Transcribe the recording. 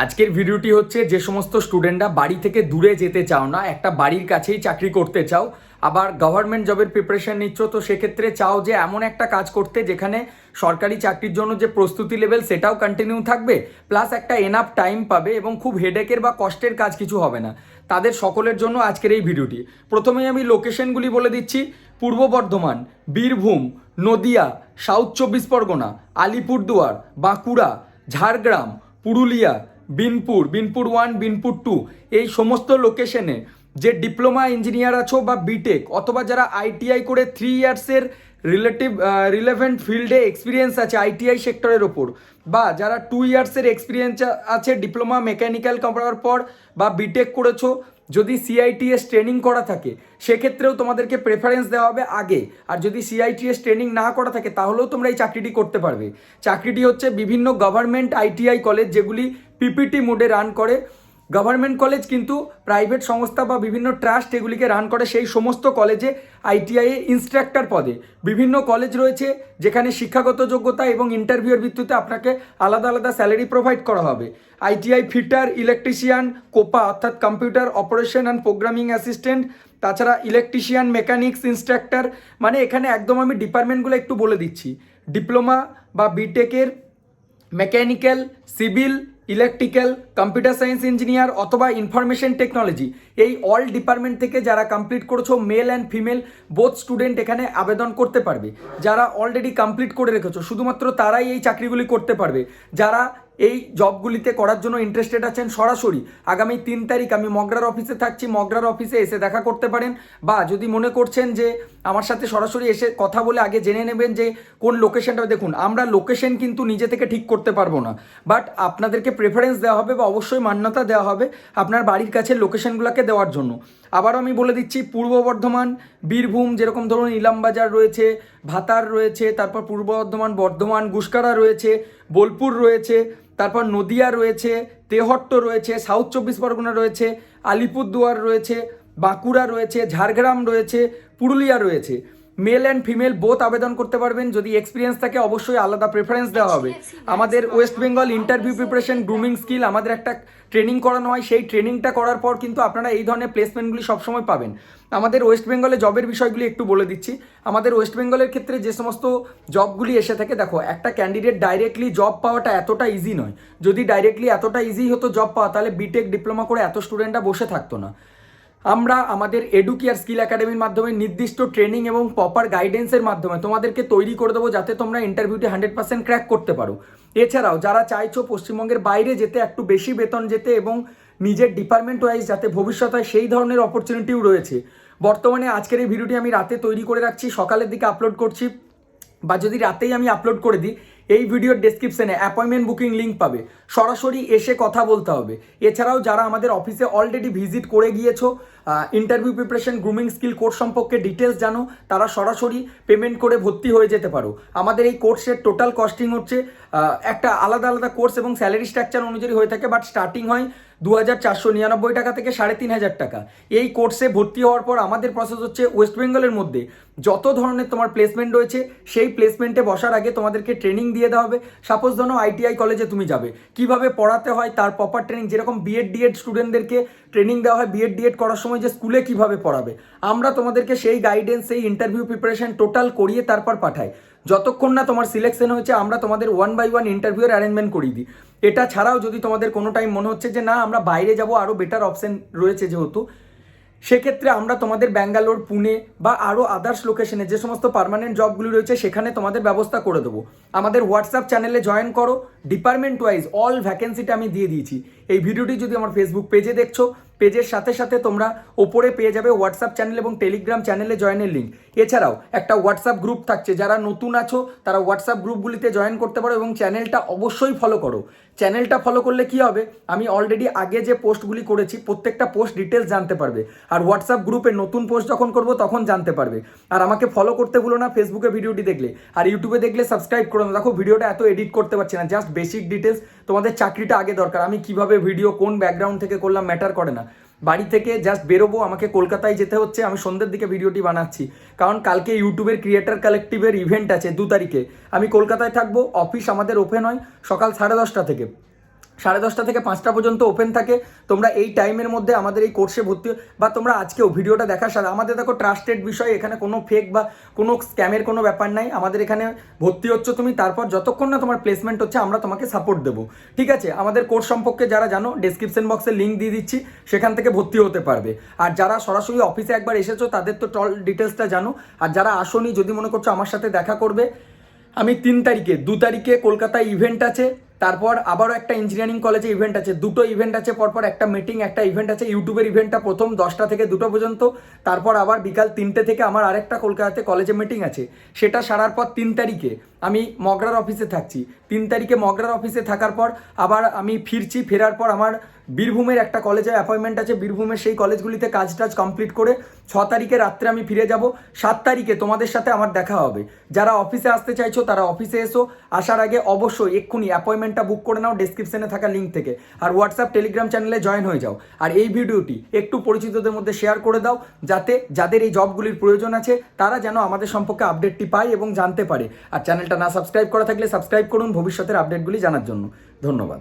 আজকের ভিডিওটি হচ্ছে যে সমস্ত স্টুডেন্টরা বাড়ি থেকে দূরে যেতে চাও না, একটা বাড়ির কাছেই চাকরি করতে চাও, আবার গভর্নমেন্ট জবের প্রিপারেশন নিচ্ছ, তো সেক্ষেত্রে চাও যে এমন একটা কাজ করতে যেখানে সরকারি চাকরির জন্য যে প্রস্তুতি লেভেল সেটাও কন্টিনিউ থাকবে প্লাস একটা এনাফ টাইম পাবে এবং খুব হেডেকের বা কষ্টের কাজ কিছু হবে না। তাদের সকলের জন্য আজকের এই ভিডিওটি। প্রথমেই আমি লোকেশনগুলি বলে দিচ্ছি। পূর্ব বর্ধমান, বীরভূম, নদিয়া সাউথ চব্বিশ পরগনা, আলিপুরদুয়ার, বাঁকুড়া, ঝাড়গ্রাম, পুরুলিয়া বিনপুর বিনপুর ওয়ান, বিনপুর টু, এই সমস্ত লোকেশনে যে ডিপ্লোমা ইঞ্জিনিয়ার আছো বা বিটেক অথবা যারা আইটিআই করে থ্রি ইয়ার্সের রিলেটিভ রিলেভেন্ট ফিল্ডে এক্সপিরিয়েন্স আছে আইটিআই সেক্টরের ওপর, বা যারা টু ইয়ার্সের এক্সপিরিয়েন্স আছে ডিপ্লোমা মেকানিক্যাল করার পর বা বিটেক করেছ, যদি সিআইটিএস ট্রেনিং করা থাকে, সেক্ষেত্রেও তোমাদেরকে প্রেফারেন্স দেওয়া হবে আগে, আর যদি সিআইটিএস ট্রেনিং না করা থাকে, তাহলেও তোমরা এই চাকরিটি করতে পারবে। চাকরিটি হচ্ছে বিভিন্ন গভর্নমেন্ট আইটিআই কলেজ যেগুলি পিপিটি মোডে রান করে। গভর্নমেন্ট কলেজ কিন্তু প্রাইভেট সংস্থা বা বিভিন্ন ট্রাস্ট এগুলিকে রান করে সেই সমস্ত কলেজে আইটিআই ইনস্ট্রাক্টর পদে। বিভিন্ন কলেজ রয়েছে যেখানে শিক্ষাগত যোগ্যতা এবং ইন্টারভিউয়ের ভিত্তিতে আপনাকে আলাদা আলাদা স্যালারি প্রোভাইড করা হবে। আইটিআই ফিটার ইলেকট্রিশিয়ান কোপা অর্থাৎ computer operation and programming assistant তাছাড়া ইলেকট্রিশিয়ান মেকানিক্স ইনস্ট্রাক্টর মানে এখানে একদম আমি ডিপার্টমেন্টগুলো একটু বলে দিচ্ছি। ডিপ্লোমা বা বিটেকের mechanical civil electrical, computer science engineer অথবা ইনফরমেশন টেকনোলজি। এই অল ডিপার্টমেন্ট থেকে যারা কমপ্লিট করেছ, male and female, both student এখানে আবেদন করতে পারবে। যারা অলরেডি কমপ্লিট করে রেখেছো, শুধুমাত্র তারাই এই চাকরিগুলি করতে পারবে। যারা এই জবগুলিতে করার জন্য ইন্টারেস্টেড আছেন সরাসরি। আগামী তিন তারিখ আমি মগরার অফিসে থাকছি, মগরার অফিসে এসে দেখা করতে পারেন। বা যদি মনে করছেন যে আমার সাথে সরাসরি এসে কথা বলে আগে জেনে নেবেন যে কোন লোকেশনটা দেখুন, আমরা লোকেশন কিন্তু নিজে থেকে ঠিক করতে পারব না। বাট আপনাদেরকে প্রেফারেন্স দেওয়া হবে বা অবশ্যই মান্যতা দেওয়া হবে আপনার বাড়ির কাছে লোকেশনগুলোকে দেওয়ার জন্য। আবারও আমি বলে দিচ্ছি, পূর্ব বর্ধমান, বীরভূম যেরকম ধরুন ইলামবাজার রয়েছে, ভাতার রয়েছে, তারপর পূর্ব বর্ধমান বর্ধমান, গুসকারা রয়েছে, বোলপুর রয়েছে, তারপর নদিয়া রয়েছে, তেহট্ট রয়েছে, সাউথ চব্বিশ পরগনা রয়েছে, আলিপুরদুয়ার রয়েছে, বাঁকুড়া রয়েছে, ঝাড়গ্রাম রয়েছে, পুরুলিয়া রয়েছে। মেল অ্যান্ড ফিমেল বোথ আবেদন করতে পারবেন। যদি এক্সপিরিয়েন্স থাকে, অবশ্যই আলাদা প্রেফারেন্স দেওয়া হবে। আমাদের west Bengal interview preparation grooming skill আমাদের একটা ট্রেনিং করানো হয়। সেই ট্রেনিংটা করার পর কিন্তু আপনারা এই ধরনের প্লেসমেন্টগুলি সবসময় পাবেন। আমাদের ওয়েস্ট বেঙ্গলে জবের বিষয়গুলি একটু বলে দিচ্ছি। আমাদের ওয়েস্ট বেঙ্গলের ক্ষেত্রে যে সমস্ত জবগুলি এসে থাকে, দেখো, একটা ক্যান্ডিডেট ডাইরেক্টলি জব পাওয়াটা এতটা ইজি নয়। যদি ডাইরেক্টলি এতটা ইজি হতো জব পাওয়া, তাহলে বিটেক ডিপ্লোমা করে এত স্টুডেন্টরা বসে থাকতো না। আমরা আমাদের এডুকেয়ার স্কিল একাডেমির মাধ্যমে নির্দিষ্ট ট্রেনিং এবং প্রপার গাইডেন্সের মাধ্যমে তোমাদেরকে তৈরি করে দেবো যাতে তোমরা ইন্টারভিউতে হান্ড্রেড পার্সেন্ট ক্র্যাক করতে পারো। এছাড়াও যারা চাইছো পশ্চিমবঙ্গের বাইরে যেতে, একটু বেশি বেতন যেতে এবং নিজের ডিপার্টমেন্ট ওয়াইজ যাতে ভবিষ্যতে সেই ধরনের অপরচুনিটিও রয়েছে। বর্তমানে আজকের এই ভিডিওটি আমি রাতে তৈরি করে রাখছি, সকালের দিকে আপলোড করছি বা যদি রাতেই আমি আপলোড করে দিই এই ভিডিওর ডেসক্রিপশনে অ্যাপয়েন্টমেন্ট বুকিং লিঙ্ক পাবে। সরাসরি এসে কথা বলতে হবে। এছাড়াও যারা আমাদের অফিসে অলরেডি ভিজিট করে গিয়েছো interview preparation grooming skill course সম্পর্কে ডিটেলস জানো, তারা সরাসরি পেমেন্ট করে ভর্তি হয়ে যেতে পারো। আমাদের এই কোর্সের টোটাল কস্টিং হচ্ছে একটা আলাদা আলাদা কোর্স এবং স্যালারি স্ট্রাকচার অনুযায়ী হয়ে থাকে বাট স্টার্টিং হয় দু হাজার চারশো নিরানব্বই টাকা থেকে সাড়ে তিন হাজার টাকা। এই কোর্সে ভর্তি হওয়ার পর আমাদের প্রসেস হচ্ছে ওয়েস্ট বেঙ্গলের মধ্যে। যত ধরনের তোমার প্লেসমেন্ট রয়েছে, সেই প্লেসমেন্টে বসার আগে তোমাদেরকে ট্রেনিং দিয়ে দেওয়া হবে। সাপোজ ধরো আইটিআই কলেজে তুমি যাবে। কীভাবে পড়াতে হয়, তার প্রপার ট্রেনিং যেরকম বিএড ডিএড স্টুডেন্টদেরকে ট্রেনিং দেওয়া হয় বিএড ডিএড করার সময় যে স্কুলে কীভাবে পড়াবে। আমরা তোমাদেরকে সেই গাইডেন্স সেই ইন্টারভিউ প্রিপারেশন টোটাল করিয়ে তারপর পাঠাই। যতক্ষণ না তোমার সিলেকশন হয়েছে, আমরা তোমাদের ওয়ান বাই ওয়ান ইন্টারভিউর অ্যারেঞ্জমেন্ট করিয়ে দিই। এটা ছাড়াও যদি তোমাদের কোনো টাইম মনে হচ্ছে যে, না, আমরা বাইরে যাব আরও বেটার অপশান রয়েছে যেহেতু, সেক্ষেত্রে আমরা তোমাদের ব্যাঙ্গালোর পুনে বা আরও আদার্স লোকেশনে যে সমস্ত পারমানেন্ট জবগুলি রয়েছে, সেখানে তোমাদের ব্যবস্থা করে দেবো। আমাদের হোয়াটসঅ্যাপ চ্যানেলে জয়েন করো। ডিপার্টমেন্ট ওয়াইজ অল ভ্যাকেন্সিটা আমি দিয়ে দিয়েছি। এই ভিডিওটি যদি আমার ফেসবুক পেজে দেখছ পেজের সাথে সাথে তোমরা ওপরে পেয়ে যাবে হোয়াটসঅ্যাপ চ্যানেল এবং টেলিগ্রাম চ্যানেলে জয়েনের লিঙ্ক এছাড়াও একটা হোয়াটসঅ্যাপ গ্রুপ থাকছে, যারা নতুন আছো, তারা হোয়াটসঅ্যাপ গ্রুপগুলিতে জয়েন করতে পারো এবং চ্যানেলটা অবশ্যই ফলো করো। চ্যানেলটা ফলো করলে কি হবে? আমি অলরেডি আগে যে পোস্টগুলি করেছি, প্রত্যেকটা পোস্ট ডিটেলস জানতে পারবে। আর হোয়াটসঅ্যাপ গ্রুপে নতুন পোস্ট যখন করব, তখন জানতে পারবে। আর আমাকে ফলো করতে ভুলো না ফেসবুকে ভিডিওটি দেখলে। আর ইউটিউবে দেখলে সাবস্ক্রাইব করো না। দেখো, ভিডিওটা এত এডিট করতে পারছি না জাস্ট বেসিক ডিটেলস তোমাদের চাকরিটা আগে দরকার। আমি কীভাবে ভিডিও কোন ব্যাকগ্রাউন্ড থেকে করলাম ম্যাটার করে না। বাড়ি থেকে জাস্ট বেরোবো, আমাকে কলকাতায় যেতে হচ্ছে, আমি সন্ধ্যের দিকে ভিডিওটি বানাচ্ছি। কারণ কালকে ইউটিউবের ক্রিয়েটার কালেকটিভের ইভেন্ট আছে দু তারিখে। আমি কলকাতায় থাকব অফিস আমাদের ওপেন হয় সকাল সাড়ে দশটা থেকে। সাড়ে দশটা থেকে পাঁচটা পর্যন্ত ওপেন থাকে। তোমরা এই টাইমের মধ্যে আমাদের এই কোর্সে ভর্তি বা তোমরা আজকেও ভিডিওটা দেখার সাথে আমাদের দেখো ট্রাস্টেড বিষয়, এখানে কোনো ফেক বা কোনো স্ক্যামের কোনো ব্যাপার নাই। আমাদের এখানে ভর্তি হচ্ছ তুমি, তারপর যতক্ষণ না তোমার প্লেসমেন্ট হচ্ছে, আমরা তোমাকে সাপোর্ট দেবো। ঠিক আছে? আমাদের কোর্স সম্পর্কে যারা জানো ডেসক্রিপশন বক্সে লিঙ্ক দিয়ে দিচ্ছি, সেখান থেকে ভর্তি হতে পারবে। আর যারা সরাসরি অফিসে একবার এসেছ, তাদের তো টল ডিটেলসটা জানো। আর যারা আসোনি, যদি মনে করছ আমার সাথে দেখা করবে, আমি তিন তারিখে দু তারিখে কলকাতায় ইভেন্ট আছে। তারপর আবারও একটা ইঞ্জিনিয়ারিং কলেজে ইভেন্ট আছে। দুটো ইভেন্ট আছে পরপর, একটা মিটিং একটা ইভেন্ট আছে। ইউটিউবের ইভেন্টটা প্রথম দশটা থেকে দুটো পর্যন্ত। তারপর আবার বিকাল তিনটে থেকে আমার আরেকটা কলকাতাতে কলেজে মিটিং আছে। সেটা সারার পর তিন তারিখে। আমি মগরার অফিসে থাকছি। তিন তারিখে মগরার অফিসে থাকার পর আবার আমি ফিরছি, ফেরার পর আমার বীরভূমের একটা কলেজে অ্যাপয়েন্টমেন্ট আছে। বীরভূমের সেই কলেজগুলিতে কাজ টাজ কমপ্লিট করে ছ তারিখে রাত্রে আমি ফিরে যাব। সাত তারিখে তোমাদের সাথে আমার দেখা হবে। যারা অফিসে আসতে চাইছো, তারা অফিসে এসো। আসার আগে অবশ্যই এক্ষুনি অ্যাপয়েন্টমেন্টটা বুক করে নাও ডেসক্রিপশনে থাকা লিঙ্ক থেকে। আর হোয়াটসঅ্যাপ টেলিগ্রাম চ্যানেলে জয়েন হয়ে যাও। আর এই ভিডিওটি একটু পরিচিতদের মধ্যে শেয়ার করে দাও, যাতে যাদের এই জবগুলির প্রয়োজন আছে, তারা যেন আমাদের সম্পর্কে আপডেটটি পায় এবং জানতে পারে। আর চ্যানেলটা না সাবস্ক্রাইব করা থাকলে সাবস্ক্রাইব করুন ভবিষ্যতের আপডেটগুলি জানার জন্য। ধন্যবাদ।